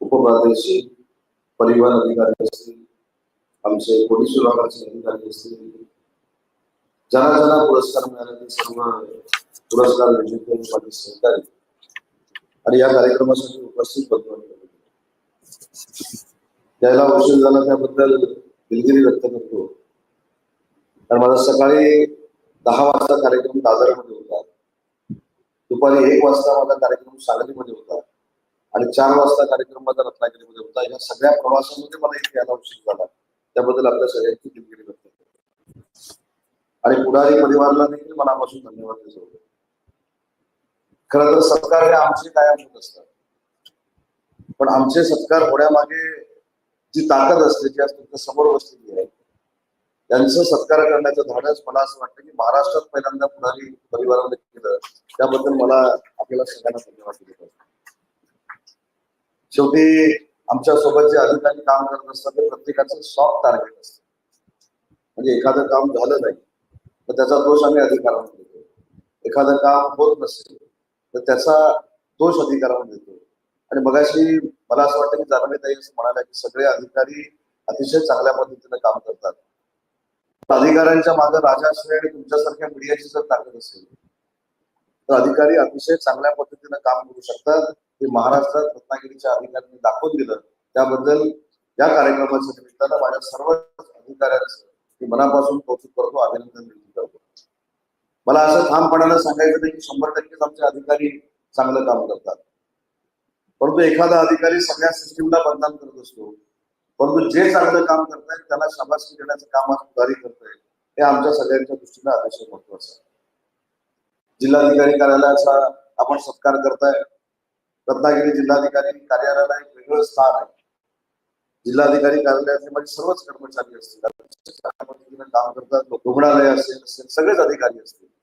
उपप्रादेशी परिवहन अधिकारी असतील आमचे पोलीस विभागाचे अधिकारी असतील ज्यांना ज्यांना पुरस्कार मिळाले ते सर्व पुरस्कार विजेते माझे सहकारी आणि या कार्यक्रमासाठी उपस्थित होतो त्याला उशीर झाला त्याबद्दल दिलगिरी व्यक्त करतो. कारण माझा सकाळी दहा वाजता कार्यक्रम दादरमध्ये होता. दुपारी एक वाजता माझा कार्यक्रम सांगलीमध्ये होता. आणि चार वाजता कार्यक्रम माझा रत्नागिरीमध्ये होता. या सगळ्या प्रवासामध्ये मला इथे यायला उशीर झाला त्याबद्दल आपल्या सगळ्यांची दिलगिरी व्यक्त करतो. आणि पुढारी परिवाराला देखील मनापासून धन्यवाद देतो. खर तर सत्कार हे आमचे कायम होत असतात. पण आमचे सत्कार होण्यामागे जी ताकद असते जी असते समोर बसलेली आहे. त्यांचं सत्कार करण्याचं धाडस मला असं वाटतं की महाराष्ट्रात पहिल्यांदा पुढारी परिवारामध्ये केलं. त्याबद्दल मला आपल्याला सगळ्यांना धन्यवाद दिले शेवटी आमच्यासोबत जे अधिकारी काम करत असतात ते प्रत्येकाचं सॉफ्ट टार्गेट असतं. म्हणजे एखादं काम झालं नाही तर त्याचा दोष आम्ही अधिकारावर देतो. एखादं काम होत नसेल तर त्याचा दोष अधिकारावर देतो. आणि मगाशी मला असं वाटतं की जाणवेताई असं म्हणाल्या की सगळे अधिकारी अतिशय चांगल्या पद्धतीने काम करतात. अधिकाऱ्यांच्या मागे राजाश्रय आणि तुमच्यासारख्या मीडियाची जर ताकद असेल तर अधिकारी अतिशय चांगल्या पद्धतीने काम करू शकतात. हे महाराष्ट्रात रत्नागिरीच्या अधिकाऱ्यांनी दाखवून दिलं. त्याबद्दल या कार्यक्रमाच्या निमित्तानं माझ्या सर्व अधिकाऱ्यांचं मी मनापासून कौतुक करतो अभिनंदन देखील करतो. मला असं ठामपणाला सांगायचं नाही की शंभर टक्केच आमचे अधिकारी चांगलं काम करतात. परंतु एखादा अधिकारी सगळ्या सिस्टीमला बदनाम करत असतो. परंतु जे चांगलं काम करतायत त्याला शाबासकी देण्याचं काम आज पुढारी करतोय हे आमच्या सगळ्यांच्या दृष्टीने अतिशय महत्वाचं आहे. जिल्हाधिकारी कार्यालयाचा आपण सत्कार करताय. रत्नागिरी जिल्हाधिकारी कार्यालयाला एक वेगळं स्थान आहे. जिल्हाधिकारी कार्यालयातले माझे सर्वच कर्मचारी असतील. काम करतात रुग्णालय असेल सगळेच अधिकारी असतील.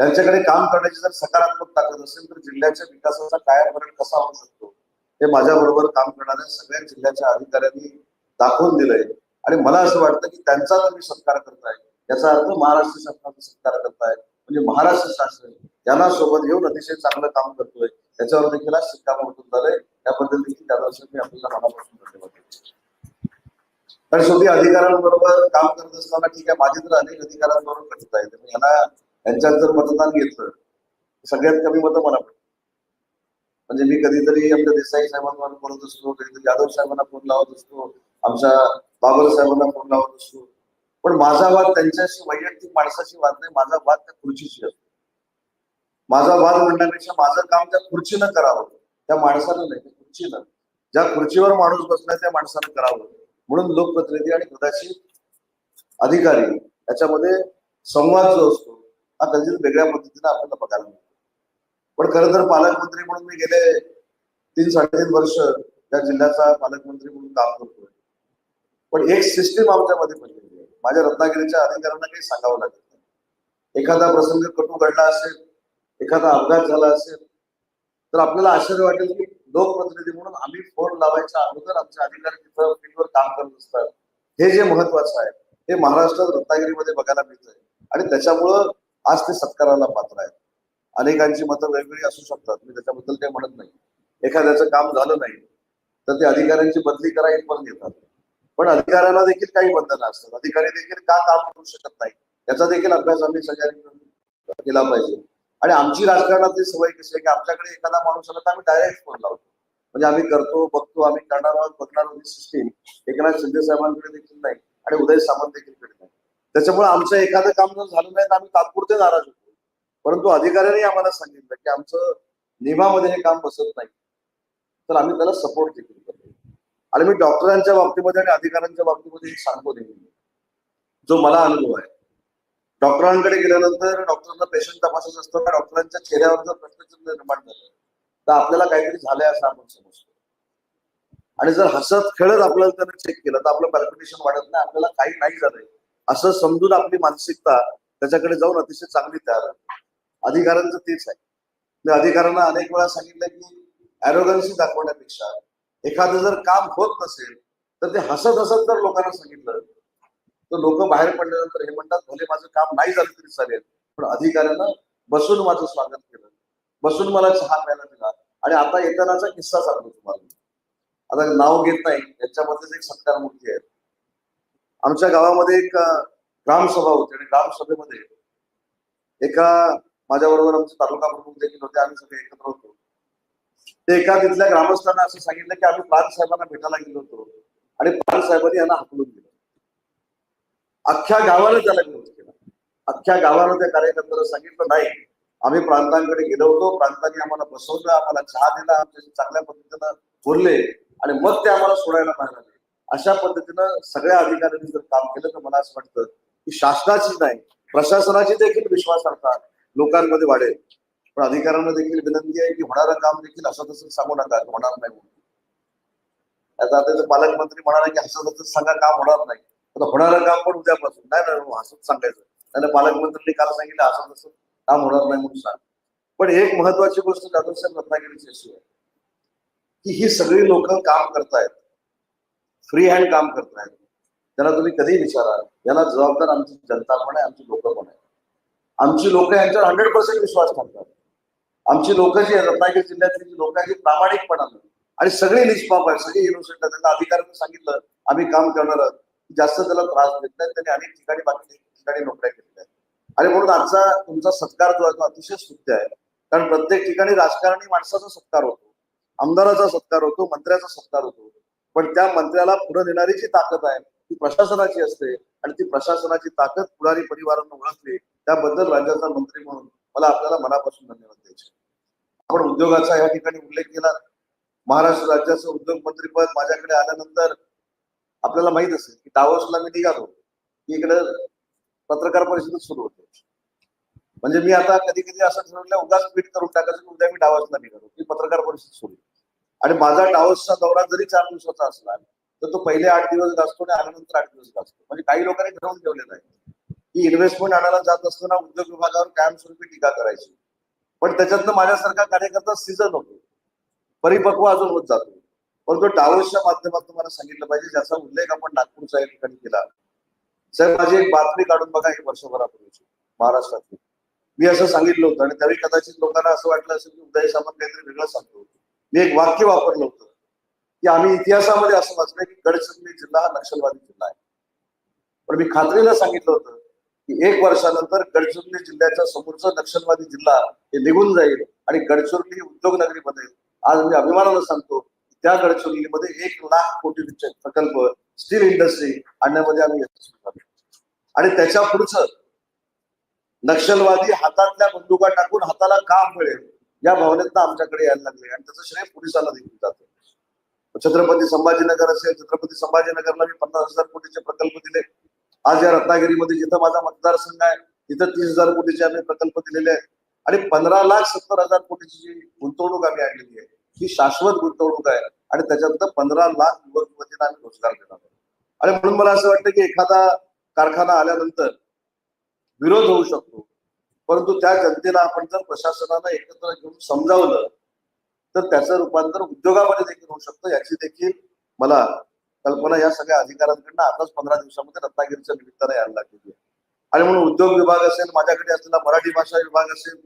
त्यांच्याकडे काम करण्याची जर सकारात्मक ताकद असेल तर जिल्ह्याच्या विकासाचा कायापालट कसा होऊ शकतो? हे माझ्या बरोबर काम करणाऱ्या सगळ्या जिल्ह्याच्या अधिकाऱ्यांनी दाखवून दिलंय. आणि मला असं वाटतं की त्यांचा तुम्ही सत्कार करताय. याचा अर्थ महाराष्ट्र शासनाचा सत्कार करताय म्हणजे महाराष्ट्र शासन त्यांना सोबत येऊन अतिशय चांगलं काम करतोय. त्याच्यावर देखील आज शिक्कामोर्तब झालंय. त्याबद्दल देखील त्यानुसार मी आपल्याला मनापासून धन्यवाद कारण शेवटी अधिकाऱ्यांबरोबर काम करत असताना ठीक आहे माझे तर अनेक अधिकाऱ्यांबरोबर करत आहे यांना यांच्यात जर मतदान घेतलं सगळ्यात कमी मतं मला म्हणजे मी कधीतरी आमच्या देसाई साहेबांवर बोलत असतो कधीतरी यादव साहेबांना फोन लावत असतो आमच्या बाबर साहेबांना फोन लावत असतो. पण माझा वाद त्यांच्याशी वैयक्तिक माणसाशी वाद नाही माझा वाद त्या खुर्चीशी असतो. माझा वाद म्हणण्यापेक्षा माझं काम त्या खुर्चीनं करावं. त्या माणसानं नाही त्या खुर्चीनं. ज्या खुर्चीवर माणूस बसलाय त्या माणसानं करावं. म्हणून लोकप्रतिनिधी आणि कदाचित अधिकारी याच्यामध्ये संवाद जो असतो हा कधीच वेगळ्या पद्धतीने आपल्याला बघायला मिळतो पण खरं तर पालकमंत्री म्हणून मी गेले तीन साडेतीन वर्ष त्या जिल्ह्याचा पालकमंत्री म्हणून काम करतोय. पण एक सिस्टीम आमच्यामध्ये बनलेली आहे. माझ्या रत्नागिरीच्या अधिकाऱ्यांना काही सांगावं लागत नाही. एखादा प्रसंग कटू घडला असेल एखादा अपघात झाला असेल तर आपल्याला आश्चर्य वाटेल की लोकप्रतिनिधी म्हणून आम्ही फोन लावायच्या अगोदर आमचे अधिकारी तिथं फील्डवर काम करत असतात. हे जे महत्वाचं आहे हे महाराष्ट्रात रत्नागिरीमध्ये बघायला मिळतंय. आणि त्याच्यामुळं आज ते सत्काराला पात्र आहेत. अनेकांची मतं वेगवेगळी असू शकतात. मी त्याच्याबद्दल काही म्हणत नाही. एखाद्याचं काम झालं नाही तर ते अधिकाऱ्यांची बदली करा पण घेतात पण अधिकाऱ्यांना देखील काही बंधनं असतात. अधिकारी देखील का काम करू शकत नाही याचा देखील अभ्यास आम्ही सगळ्यांनी केला पाहिजे. आणि आमची राजकारणातली सवय कशी आहे की आमच्याकडे एखादा माणूस आला तर आम्ही डायरेक्ट फोन लावतो. म्हणजे आम्ही करतो बघतो आम्ही करणार आहोत बघणार आहोत सिस्टीम एकनाथ शिंदे साहेबांकडे देखील नाही. आणि उदय सामंत देखील कडे त्याच्यामुळे आमचं एखादं काम जर झालं नाही तर आम्ही तात्पुरते नाराज होतो. परंतु अधिकाऱ्यांनी आम्हाला सांगितलं की आमचं नियमामध्ये हे काम बसत नाही. तर आम्ही त्याला सपोर्ट देखील करतो. आणि मी डॉक्टरांच्या बाबतीमध्ये आणि अधिकाऱ्यांच्या बाबतीमध्ये सांगतो देखील जो मला अनुभव आहे. डॉक्टरांकडे गेल्यानंतर डॉक्टरांना पेशंट तपासायचं असतं डॉक्टरांच्या चेहऱ्यावर जर प्रश्नचिन्ह निर्माण झालं तर आपल्याला काहीतरी झालंय असं आपण समजतो. आणि जर हसत खेळत आपल्याला त्यानं चेक केलं तर आपलं पॅल्पिटेशन वाढत नाही आपल्याला काही नाही झालंय. असं समजून आपली मानसिकता त्याच्याकडे जाऊन अतिशय चांगली तयार आहे अधिकाऱ्यांचं तेच आहे. म्हणजे मी अधिकाऱ्यांना अनेक वेळा सांगितलं की अॅरोगन्सी दाखवण्यापेक्षा एखादं जर काम होत नसेल तर ते हसत हसत जर लोकांना सांगितलं. तर लोक बाहेर पडल्यानंतर हे म्हणतात भले माझं काम नाही झालं तरी चालेल पण अधिकाऱ्यांना बसून माझं स्वागत केलं. बसून मला चहा प्यायला दिला. आणि आता येतानाचा किस्सा सांगतो तुम्हाला. आता नाव घेत नाही त्यांच्यामध्येच एक सत्कार मूर्ती आहे. आमच्या गावामध्ये एक ग्रामसभा होती आणि ग्रामसभेमध्ये एका माझ्याबरोबर आमचे तालुका प्रमुख देखील होते. आम्ही सगळे एकत्र होतो. ते एका तिथल्या ग्रामस्थांना असं सांगितलं की आम्ही प्राण साहेबांना भेटायला गेलो होतो आणि प्राण साहेबांनी यांना हाकलून दिलं. अख्ख्या गावाला त्याला विरोध केला. अख्ख्या गावाला त्या कार्यकर्त्याला सांगितलं नाही आम्ही प्रांतांकडे गेलो होतो. प्रांतांनी आम्हाला बसवलं आम्हाला चहा दिला आमच्याशी चांगल्या पद्धतीनं बोलले आणि मग ते आम्हाला सोडायला पाहिजे अशा पद्धतीनं सगळ्या अधिकाऱ्यांनी जर काम केलं तर मला असं वाटतं की शासनाची नाही प्रशासनाची देखील विश्वासार्हता लोकांमध्ये वाढेल. पण अधिकाऱ्यांना देखील विनंती आहे की होणारं काम देखील असं तसं सांगू नका होणार नाही म्हणून. आता त्याचे पालकमंत्री म्हणाले की असं तसंच सांगा काम होणार नाही. आता होणारं काम पण उद्यापासून. नाही ना हसत सांगायचं. नाही पालकमंत्र्यांनी काल सांगितलं असं तसं काम होणार नाही म्हणून सांग. पण एक महत्वाची गोष्ट जाधव साहेब रत्नागिरीची अशी आहे की ही सगळी लोक काम करतायत. फ्री हँड काम करताय त्यांना तुम्ही कधी विचारा. याला जबाबदार आमची जनता पण आहे आमची लोक पण आहे आमची लोक यांच्यावर हंड्रेड पर्सेंट विश्वास ठेवतात. आमची लोक जी आहे रत्नागिरी जिल्ह्यातली जी लोक आहेत प्रामाणिकपणानं आणि सगळे निष्पाप आहेत सगळे इनोसेंट त्यांना अधिकाऱ्यांनी सांगितलं आम्ही काम करणार आहोत. जास्त त्याला त्रास देत नाही त्यांनी अनेक ठिकाणी बाकी ठिकाणी नोकऱ्या केलेल्या आहेत. आणि म्हणून आजचा तुमचा सत्कार जो आहे तो अतिशय स्तुत्य आहे. कारण प्रत्येक ठिकाणी राजकारणी माणसाचा सत्कार होतो. आमदाराचा सत्कार होतो मंत्र्याचा सत्कार होतो. पण त्या मंत्र्याला पुढे नेणारी जी ताकद आहे ती प्रशासनाची असते. आणि ती प्रशासनाची ताकद पुढारी परिवारांना ओळखली त्याबद्दल राज्याचा मंत्री म्हणून मला आपल्याला मनापासून धन्यवाद द्यायचे. आपण उद्योगाचा या ठिकाणी उल्लेख केला. महाराष्ट्र राज्याचं उद्योग मंत्रीपद माझ्याकडे आल्यानंतर आपल्याला माहीत असेल की डावसला मी निघालो. की इकडे पत्रकार परिषद सुरू होते. म्हणजे मी आता कधी कधी असं ठरवलं उगाच ट्विट करून टाकायचं की उद्या मी डावसला निघालो. की पत्रकार परिषद सुरू आणि माझा डावसचा दौरा जरी चार दिवसाचा असला तर तो पहिले आठ दिवस गाजतो आणि आल्यानंतर आठ दिवस गाजतो. म्हणजे काही लोकांनी ठरवून ठेवलेलं आहे. की इन्व्हेस्टमेंट आणायला जात असताना उद्योग विभागावर कायमस्वरूपी टीका करायची. पण त्याच्यातनं माझ्यासारखा कार्यकर्ता सीझन होतो. परिपक्व अजून होत जातो. पण तो डावसच्या माध्यमातून मला सांगितलं पाहिजे ज्याचा उल्लेख आपण नागपूरच्या या ठिकाणी केला. साहेब माझी एक बातमी काढून बघा हे वर्षभरापूर्वीची महाराष्ट्रातली. मी असं सांगितलं होतं आणि त्यावेळी कदाचित लोकांना असं वाटलं असेल की उदय सामंत काहीतरी वेगळं सांगतो. मी एक वाक्य वापरलं होतं की आम्ही इतिहासामध्ये असं वाचलंय की गडचिरोली जिल्हा हा नक्षलवादी जिल्हा आहे. पण मी खात्रीला सांगितलं होतं की एक वर्षानंतर गडचिरोली जिल्ह्याच्या समोरचा नक्षलवादी जिल्हा हे निघून जाईल आणि गडचिरोली उद्योगनगरी मध्ये आज मी अभिमानानं सांगतो त्या गडचिरोलीमध्ये एक लाख कोटी प्रकल्प स्टील इंडस्ट्री आणण्यामध्ये आम्ही यशस्वी झालो. आणि त्याच्या पुढचं नक्षलवादी हातातल्या बंदुका टाकून हाताला काम मिळेल. या भावनेतनं आमच्याकडे यायला लागले आणि त्याचं श्रेय पोलिसाला देखील जातं. छत्रपती संभाजीनगर असेल छत्रपती संभाजीनगरला मी पन्नास हजार कोटीचे प्रकल्प दिले. आज या रत्नागिरीमध्ये जिथं माझा मतदारसंघ आहे तिथं तीस हजार कोटीचे आम्ही प्रकल्प दिलेले आहेत. आणि पंधरा लाख सत्तर हजार कोटीची जी गुंतवणूक आम्ही आणलेली आहे ही शाश्वत गुंतवणूक आहे आणि त्याच्यानंतर पंधरा लाख युवक युवतींना आम्ही रोजगार देणार आहोत. आणि म्हणून मला असं वाटतं की एखादा कारखाना आल्यानंतर विरोध होऊ शकतो. परंतु त्या जनतेला आपण जर प्रशासनानं एकत्र घेऊन समजावलं तर त्याचं रूपांतर उद्योगामध्ये देखील होऊ शकतं. याची देखील मला कल्पना या सगळ्या अधिकाऱ्यांकडनं आताच पंधरा दिवसामध्ये रत्नागिरीच्या निमित्ताने यायला लागलेली आहे. आणि म्हणून उद्योग विभाग असेल माझ्याकडे असलेला मराठी भाषा विभाग असेल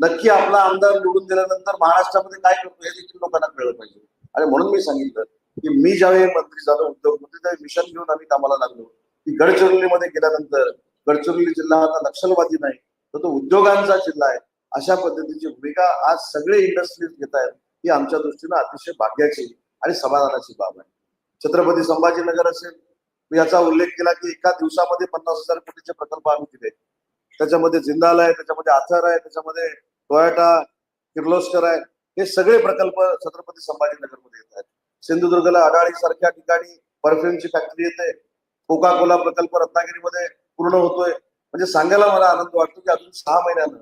नक्की आपला आमदार निवडून दिल्यानंतर महाराष्ट्रामध्ये काय करतो हे देखील लोकांना कळलं पाहिजे. आणि म्हणून मी सांगितलं की मी ज्यावेळी मंत्री झालो उद्योग मंत्री त्यावेळी मिशन घेऊन आम्ही कामाला लागलो. की गडचिरोलीमध्ये गेल्यानंतर गडचिरोली जिल्हा आता नक्षलवादी नाही. तर तो उद्योगांचा जिल्हा आहे. अशा पद्धतीची भूमिका आज सगळे इंडस्ट्रीज घेत आहेत ही आमच्या दृष्टीनं अतिशय भाग्याची आणि समाधानाची बाब आहे. छत्रपती संभाजीनगर असेल मी याचा उल्लेख केला की एका दिवसामध्ये पन्नास हजार कोटीचे प्रकल्प आम्ही दिले त्याच्यामध्ये जिंदाल आहे त्याच्यामध्ये आथर आहे त्याच्यामध्ये टोयोटा किर्लोस्कर आहे हे सगळे प्रकल्प छत्रपती संभाजीनगरमध्ये येत आहेत. सिंधुदुर्गला अडाळी सारख्या ठिकाणी परफ्यूमची फॅक्टरी येते. कोका कोला प्रकल्प रत्नागिरीमध्ये पूर्ण होतोय. म्हणजे सांगायला मला आनंद वाटतो की अजून सहा महिन्यानं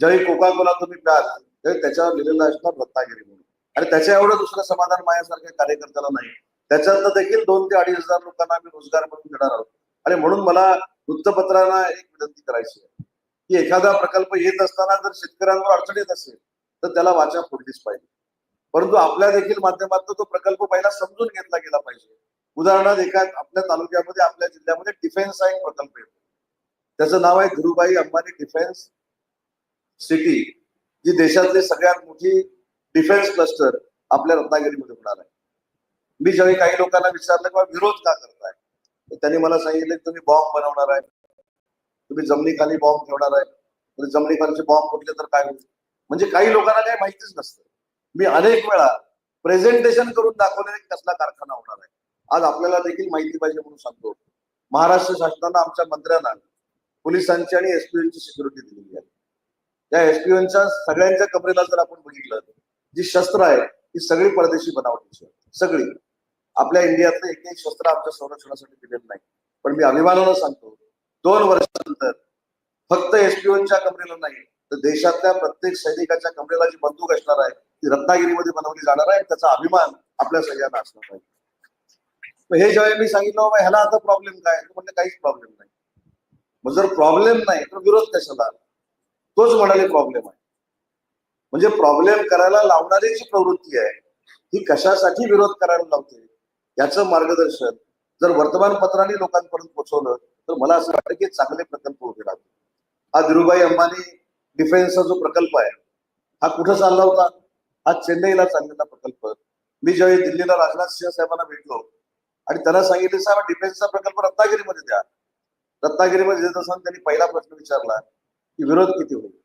ज्यावेळी कोका कोला तुम्ही प्याल त्यावेळी त्याच्यावर लिहिलेलं असणार रत्नागिरी म्हणून. आणि त्याच्या एवढं दुसरं समाधान माझ्यासारख्या कार्यकर्त्याला नाही. त्याच्यातनं देखील दोन ते अडीच हजार लोकांना आम्ही रोजगार म्हणून देणार आहोत. आणि म्हणून मला वृत्तपत्रांना एक विनंती करायची आहे की एखादा प्रकल्प येत असताना जर शेतकऱ्यांवर अडचण येत असेल तर त्याला वाचा फोडलीच पाहिजे. परंतु आपल्या देखील माध्यमातून तो प्रकल्प पहिला समजून घेतला गेला पाहिजे. उदाहरणार्थ एका आपल्या तालुक्यामध्ये आपल्या जिल्ह्यामध्ये डिफेन्सचा एक प्रकल्प येतो. त्याचं नाव आहे धीरुभाई अंबानी डिफेन्स सिटी जी देशातली सगळ्यात मोठी डिफेन्स क्लस्टर आपल्या रत्नागिरीमध्ये होणार आहे. मी ज्यावेळी काही लोकांना विचारलं किंवा विरोध का करताय तर त्यांनी मला सांगितलं की तुम्ही बॉम्ब बनवणार आहे. तुम्ही जमिनीखाली बॉम्ब ठेवणार आहे. म्हणजे जमिनीखालचे बॉम्ब फुटले तर काय होईल? म्हणजे काही लोकांना काही माहितीच नसतं. मी अनेक वेळा प्रेझेंटेशन करून दाखवलेला कसला कारखाना होणार आहे. आज आपल्याला देखील माहिती पाहिजे म्हणून सांगतो. महाराष्ट्र शासनानं आमच्या मंत्र्यांना पोलिसांची आणि एसपीओची सिक्युरिटी दिलेली आहे. त्या एसपीओच्या सगळ्यांच्या कमरेला जर आपण बघितलं जी शस्त्र आहे ती सगळी परदेशी बनावटीची आहे. सगळी. आपल्या इंडियातलं एक एक शस्त्र आमच्या संरक्षणासाठी दिलेलं नाही. पण मी अभिमानानं सांगतो दोन वर्षानंतर फक्त एसपीओच्या कमरेला नाही तर देशातल्या प्रत्येक सैनिकाच्या कमरेला जी बंदूक असणार आहे ती रत्नागिरीमध्ये बनवली जाणार आहे त्याचा अभिमान आपल्या सगळ्यांना असणार पाहिजे हे ज्यावेळी मी सांगितलं ह्याला आता प्रॉब्लेम काय? म्हणजे काहीच प्रॉब्लेम नाही. मग जर प्रॉब्लेम नाही तर विरोध कशाला? तोच म्हणाले प्रॉब्लेम आहे. म्हणजे प्रॉब्लेम करायला लावणारी जी प्रवृत्ती आहे ही कशासाठी विरोध करायला लावते? याचं मार्गदर्शन जर वर्तमानपत्राने लोकांपर्यंत पोहोचवलं तर मला असं वाटतं की चांगले प्रकल्प उभे राहतील. हा धीरुभाई अंबानी डिफेन्सचा जो प्रकल्प आहे हा कुठं चालला होता? हा चेन्नईला चाललेला प्रकल्प. मी ज्यावेळी दिल्लीला राजनाथ सिंह साहेबांना भेटलो आणि त्यांना सांगितले साहेब डिफेन्सचा प्रकल्प रत्नागिरीमध्ये द्या. रत्नागिरीमध्ये येत असताना त्यांनी पहिला प्रश्न विचारला की विरोध किती होईल?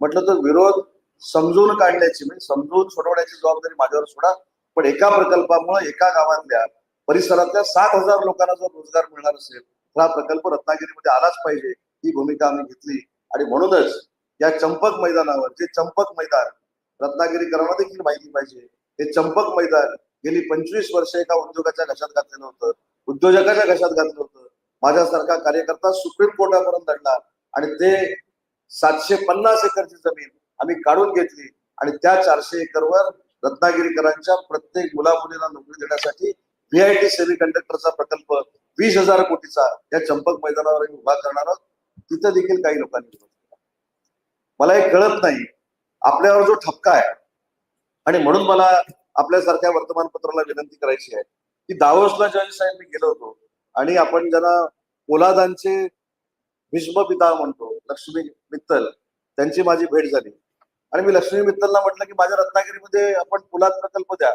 म्हटलं तर विरोध समजून काढण्याची म्हणजे समजून सोडवण्याची जबाबदारी माझ्यावर सोडा. पण एका प्रकल्पामुळे एका गावातल्या परिसरातल्या सात हजार लोकांना जर रोजगार मिळणार असेल तर हा प्रकल्प रत्नागिरीमध्ये आलाच पाहिजे. ही भूमिका आम्ही घेतली. आणि म्हणूनच या चंपक मैदानावर जे चंपक मैदान रत्नागिरीकरांना देखील माहिती पाहिजे. हे चंपक मैदान गेली पंचवीस वर्ष एका उद्योगाच्या घशात घातलेलं होतं. उद्योजकाच्या घशात घातलं होतं. माझ्यासारखा कार्यकर्ता सुप्रीम कोर्टापर्यंत लढला आणि ते सातशे पन्नास एकरची जमीन आम्ही काढून घेतली आणि त्या चारशे एकरवर रत्नागिरीकरांच्या प्रत्येक मुला मुलीला नोकरी देण्यासाठी व्हीआयटी सेमी कंडक्टरचा प्रकल्प वीस हजार कोटीचा या चंपक मैदानावर उभा करणार आहोत. तिथं देखील काही लोकांनी मला हे कळत नाही. आपल्यावर जो ठपका आहे आणि म्हणून मला आपल्यासारख्या वर्तमानपत्राला विनंती करायची आहे की दावोसला ज्यावेळी साहेब मी गेलो होतो. आणि आपण ज्यांना पोलादांचे भीष्म पिता म्हणतो लक्ष्मी मित्तल त्यांची माझी भेट झाली. आणि मी लक्ष्मी मित्तलला म्हटलं की माझ्या रत्नागिरीमध्ये आपण पोलाद प्रकल्प द्या.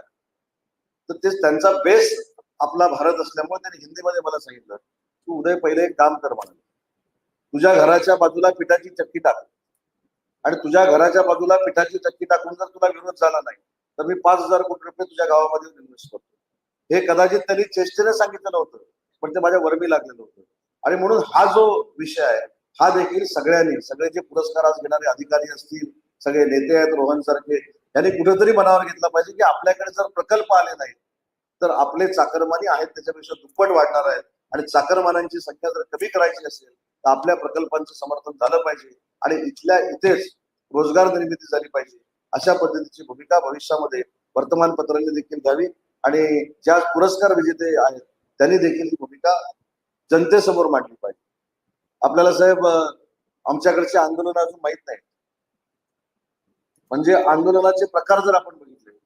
तर ते त्यांचा बेस आपला भारत असल्यामुळे त्यांनी हिंदीमध्ये मला सांगितलं तू उदय पहिले एक काम कर म्हणाले तुझ्या घराच्या बाजूला पिठाची चक्की टाक. आणि तुझ्या घराच्या बाजूला पिठाची चक्की टाकून जर तुला विरोध झाला नाही तर मी पाच हजार कोटी रुपये तुझ्या गावामध्ये इन्व्हेस्ट करतो. हे कदाचित त्यांनी चेष्टेने सांगितलं नव्हतं. पण ते माझ्या वर्मी लागलेलं होतं. आणि म्हणून हा जो विषय आहे हा देखील सगळ्यांनी सगळे जे पुरस्कार आज घेणारे अधिकारी असतील सगळे नेते आहेत रोहन सारखे यांनी कुठेतरी मनावर घेतला पाहिजे की आपल्याकडे जर प्रकल्प आले नाही तर आपले चाकरमानी आहेत त्याच्यापेक्षा दुप्पट वाढणार आहेत. आणि चाकरमानांची संख्या जर कमी करायची असेल तर आपल्या प्रकल्पांचं समर्थन झालं पाहिजे. आणि इथल्या इथेच रोजगार निर्मिती झाली पाहिजे. अशा पद्धतीची भूमिका भविष्यामध्ये वर्तमानपत्रांनी देखील घ्यावी. आणि ज्या पुरस्कार विजेते आहेत त्यांनी देखील ही भूमिका जनतेसमोर मांडली पाहिजे. आपल्याला साहेब आमच्याकडचे आंदोलन अजून माहीत नाही म्हणजे आंदोलनाचे प्रकार जर आपण बघितले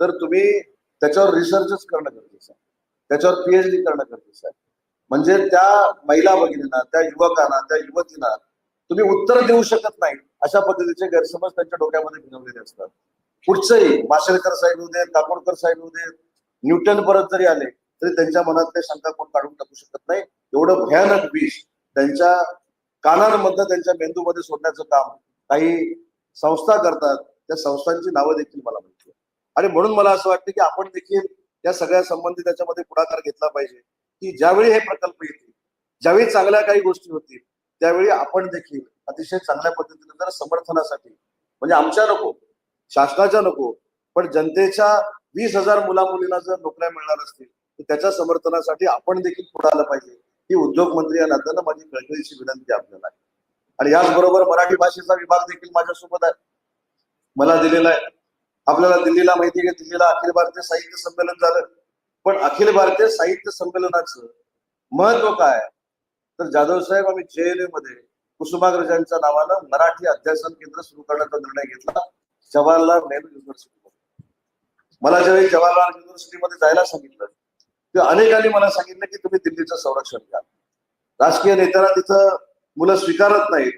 तर तुम्ही त्याच्यावर रिसर्चच करणं गरजेचं आहे. त्याच्यावर पीएचडी करणं गरजेचं आहे. म्हणजे त्या महिला भगिनींना त्या युवकांना त्या युवतींना तुम्ही उत्तर देऊ शकत नाही अशा पद्धतीचे गैरसमज त्यांच्या डोक्यामध्ये भिनवलेले असतात. पुढचंही माशेलकर साहेब होऊ देत काकोडकर साहेब होऊ देत न्यूटन परत जरी आले तरी त्यांच्या मनातले शंका कोण काढून टाकू शकत नाही. एवढं भयानक विष त्यांच्या कानांमधनं त्यांच्या मेंदूमध्ये सोडण्याचं काम काही संस्था करतात त्या संस्थांची नावं देखील मला माहिती आणि म्हणून मला असं वाटतं की आपण देखील या सगळ्या संबंधी त्याच्यामध्ये पुढाकार घेतला पाहिजे की ज्यावेळी हे प्रकल्प येतील ज्यावेळी चांगल्या काही गोष्टी होतील त्यावेळी आपण देखील अतिशय चांगल्या पद्धतीने जर समर्थनासाठी म्हणजे आमच्या नको शासनाच्या नको पण जनतेच्या वीस हजार मुला मुलींना जर नोकऱ्या मिळणार असतील तर त्याच्या समर्थनासाठी आपण देखील पुढे आलं पाहिजे. ही उद्योग मंत्री या नात्यानं माझी कळकळीची विनंती आपल्याला. आहे आणि याचबरोबर मराठी भाषेचा विभाग देखील माझ्यासोबत आहे. मला दिलेला आहे. आपल्याला दिल्लीला माहिती आहे की दिल्लीला अखिल भारतीय साहित्य संमेलन झालं. पण अखिल भारतीय साहित्य संमेलनाचं महत्त्व काय तर जाधव साहेब आम्ही जेएनयू मध्ये कुसुमाग्रजांच्या नावानं मराठी अध्यासन केंद्र सुरू करण्याचा निर्णय घेतला. जवाहरलाल नेहरू युनिव्हर्सिटी मला ज्यावेळी जवाहरलाल युनिव्हर्सिटीमध्ये जायला सांगितलं तेव्हा अनेकांनी मला सांगितलं की तुम्ही दिल्लीचं संरक्षण घ्या. राजकीय नेत्याला तिथं मुलं स्वीकारत नाहीत.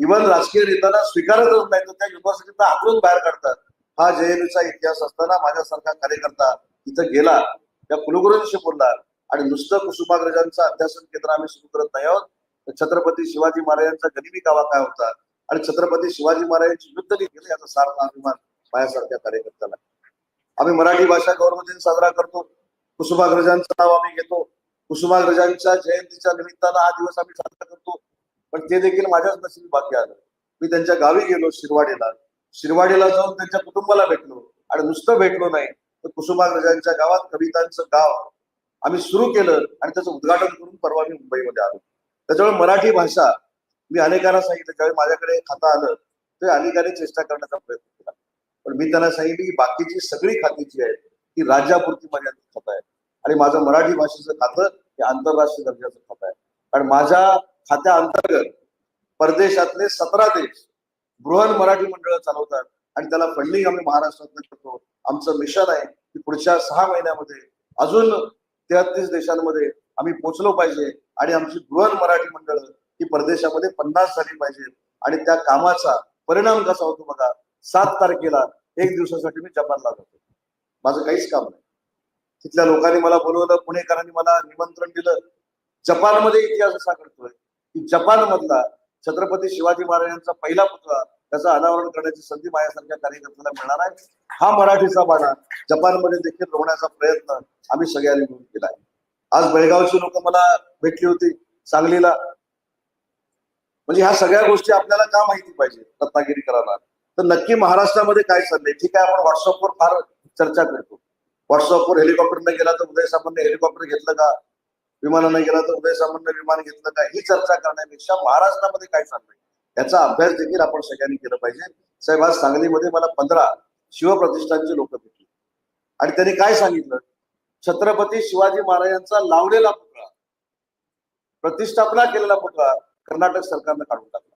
इव्हन राजकीय नेत्याला स्वीकारतच नाही तर त्या युनिव्हर्सिटीतनं आकडून बाहेर काढतात. हा जेएनयूचा इतिहास असताना माझ्यासारखा कार्यकर्ता तिथं गेला. त्या कुलगुरूंशी बोलला. आणि नुसतं कुसुमाग्रजांचं अध्यासन केंद्र आम्ही सुरू करत नाही आहोत. छत्रपती शिवाजी महाराजांचा गनिमी कावा काय होता? आणि छत्रपती शिवाजी महाराजांची युद्धनी केलं. याचा सार्थ अभिमान माझ्यासारख्या कार्यकर्त्याला. आम्ही मराठी भाषा गौरव दिन साजरा करतो. कुसुमाग्रजांचं नाव आम्ही घेतो. कुसुमाग्रजांच्या जयंतीच्या निमित्तानं हा दिवस आम्ही साजरा करतो. पण ते देखील माझ्याच नशिबी बाकी आलं. मी त्यांच्या गावी गेलो शिरवाडीला. शिरवाडीला जाऊन त्यांच्या कुटुंबाला भेटलो. आणि नुसतं भेटलो नाही तर कुसुमाग्रजांच्या गावात कवितांचं गाव आम्ही सुरू केलं आणि त्याचं उद्घाटन करून परवा मी मुंबईमध्ये आलो. त्याच्यामुळे मराठी भाषा मी अनेकांना सांगितलं ज्यावेळी माझ्याकडे खाता आलं ते अनेकांनी चेष्टा करण्याचा प्रयत्न पण मी त्यांना सांगितलं की बाकीची सगळी खाती जी आहेत ती राज्यापुरती मर्यादित खातं आहे आणि माझं मराठी भाषेचं खातं हे आंतरराष्ट्रीय दर्जाचं खातं आहे. कारण माझ्या खात्या अंतर्गत परदेशातले सतरा देश बृहन मराठी मंडळ चालवतात आणि त्याला फंडिंग आम्ही महाराष्ट्रात करतो. आमचं मिशन आहे की पुढच्या सहा महिन्यामध्ये अजून तेहतीस देशांमध्ये आम्ही पोहोचलो पाहिजे आणि आमची बृहन मराठी मंडळ ही परदेशामध्ये पन्नास झाली पाहिजे आणि त्या कामाचा परिणाम कसा होतो बघा? सात तारखेला एक दिवसासाठी मी जपानला जातो. माझं काहीच काम नाही. तिथल्या लोकांनी मला बोलवलं पुणेकरांनी मला निमंत्रण दिलं. जपानमध्ये इतिहास असा करतोय की जपान मधला छत्रपती शिवाजी महाराजांचा पहिला पुतळा त्याचं अनावरण करण्याची संधी माझ्यासारख्या कार्यकर्त्याला मिळणार आहे. हा मराठीचा बाणा जपानमध्ये देखील रोवण्याचा प्रयत्न आम्ही सगळ्यांनी मिळून केला आहे. आज बेळगावची लोक मला भेटली होती सांगलीला. म्हणजे ह्या सगळ्या गोष्टी आपल्याला का माहिती पाहिजे? रत्नागिरीकरांना तर नक्की महाराष्ट्रामध्ये काय चाललंय? ठीक आहे आपण व्हॉट्सअपवर फार चर्चा करतो. व्हॉट्सअपवर हेलिकॉप्टरने गेला तर उदय सामंतने हेलिकॉप्टर घेतलं का? विमानाने गेला तर उदय सामंतने विमान घेतलं का? ही चर्चा करण्यापेक्षा महाराष्ट्रामध्ये काय चाललंय? याचा अभ्यास देखील आपण सगळ्यांनी केला पाहिजे. साहेब आज सांगलीमध्ये मला पंधरा शिवप्रतिष्ठानचे लोक भेटले. आणि त्यांनी काय सांगितलं? छत्रपती शिवाजी महाराजांचा लावलेला पुतळा प्रतिष्ठापना केलेला पुतळा कर्नाटक सरकारनं काढून टाकला.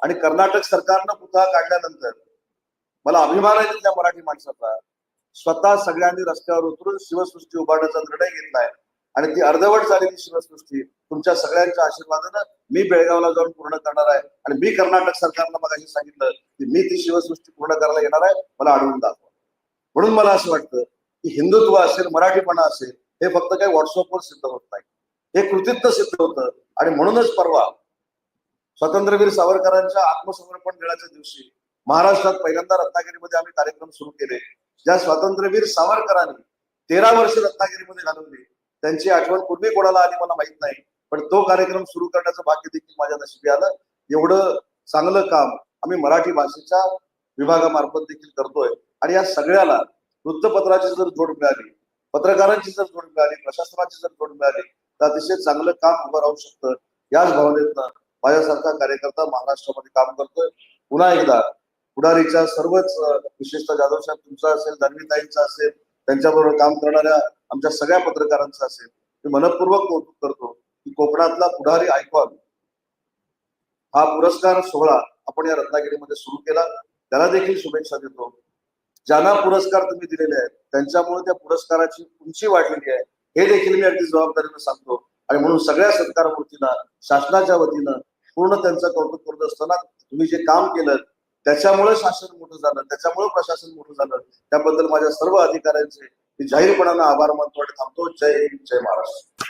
आणि कर्नाटक सरकारनं पुतळा काढल्यानंतर मला अभिमान आहे त्या मराठी माणसाचा. स्वतः सगळ्यांनी रस्त्यावर उतरून शिवसृष्टी उभारण्याचा निर्णय घेतलाय. आणि ती अर्धवट झालेली शिवसृष्टी तुमच्या सगळ्यांच्या आशीर्वादानं मी बेळगावला जाऊन पूर्ण करणार आहे. आणि मी कर्नाटक सरकारनं मग सांगितलं की मी ती शिवसृष्टी पूर्ण करायला येणार आहे. मला आढळून दाखवा. म्हणून मला असं वाटतं की हिंदुत्व असेल मराठीपणा असेल हे फक्त काही व्हॉट्सअपवर सिद्ध होत नाही. हे कृतित्व सिद्ध होतं. आणि म्हणूनच परवा स्वातंत्र्यवीर सावरकरांच्या आत्मसमर्पण दिनाच्या दिवशी महाराष्ट्रात पहिल्यांदा रत्नागिरीमध्ये आम्ही कार्यक्रम सुरू केले. ज्या स्वातंत्र्यवीर सावरकरांनी तेरा वर्ष रत्नागिरीमध्ये घालवली त्यांची आठवण पूर्वी कोणाला आली मला माहीत नाही पण तो कार्यक्रम सुरू करण्याचं भाग्य देखील माझ्या नशिबी आलं. एवढं चांगलं काम आम्ही मराठी भाषेच्या विभागामार्फत देखील करतोय. आणि या सगळ्याला वृत्तपत्राची जर जोड मिळाली पत्रकारांची जर जोड मिळाली प्रशासनाची जर जोड मिळाली तर अतिशय चांगलं काम उभं राहू शकतं. याच भावनेतनं माझ्यासारखा कार्यकर्ता महाराष्ट्रामध्ये काम करतोय. पुन्हा एकदा पुढारीच्या सर्वच विशेषतः जाधव साहेब तुमचा असेल धन्वीताईंचा असेल त्यांच्याबरोबर काम करणाऱ्या आमच्या सगळ्या पत्रकारांचा असेल मी मनपूर्वक कौतुक करतो की कोकणातला पुढारी आयकॉन हा पुरस्कार सोहळा आपण या रत्नागिरीमध्ये सुरू केला. त्याला देखील शुभेच्छा देतो. ज्यांना पुरस्कार तुम्ही दिलेले आहेत त्यांच्यामुळे त्या पुरस्काराची उंची वाढलेली आहे. हे देखील मी अगदी जबाबदारीनं सांगतो. आणि म्हणून सगळ्या सत्कारमूर्तींना शासनाच्या वतीनं पूर्ण त्यांचं कौतुक करत असताना तुम्ही जे काम केलं त्याच्यामुळे शासन मोठं झालं त्याच्यामुळे प्रशासन मोठं झालं. त्याबद्दल माझ्या सर्व अधिकाऱ्यांचे मी जाहीरपणानं आभार मानतो आणि थांबतो. जय हिंद जय महाराष्ट्र.